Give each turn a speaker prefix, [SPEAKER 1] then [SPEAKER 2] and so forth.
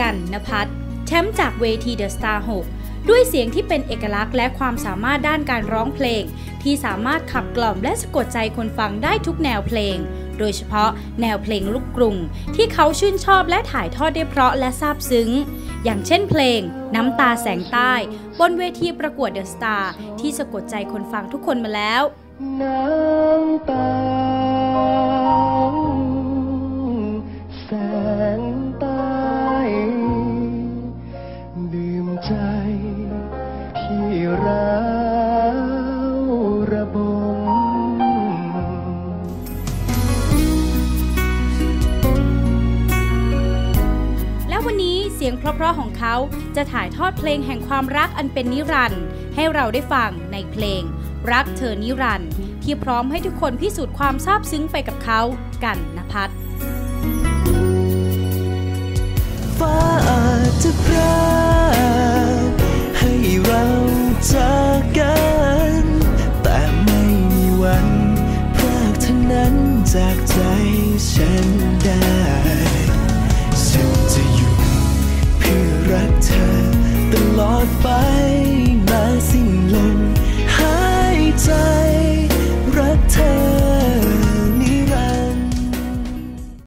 [SPEAKER 1] กันนภัทรแชมป์จากเวทีเดอะสตาร์6ด้วยเสียงที่เป็นเอกลักษณ์และความสามารถด้านการร้องเพลง ที่สามารถขับกล่อมและสะกดใจคนฟังได้ทุกแนวเพลง โดยเฉพาะแนวเพลงลูกกรุง ที่เขาชื่นชอบและถ่ายทอดได้เพราะและซาบซึ้ง อย่างเช่นเพลง น้ำตาแสงใต้ บนเวทีประกวดเดอะสตาร์ที่สะกดใจคนฟังทุกคนมาแล้ว
[SPEAKER 2] น้ำตา ร้าวระบม
[SPEAKER 1] และวันนี้เสียงเพราะๆของเขาจะถ่ายทอดเพลงแห่งความรักอันเป็นนิรันดร์ให้เราได้ฟังในเพลง รักเธอนิรันดร์ที่พร้อมให้ทุกคนพิสูจน์ความซาบซึ้งไปกับเขากันนภัทร
[SPEAKER 2] จากใจฉันได้ ฉันจะอยู่เพื่อรักเธอ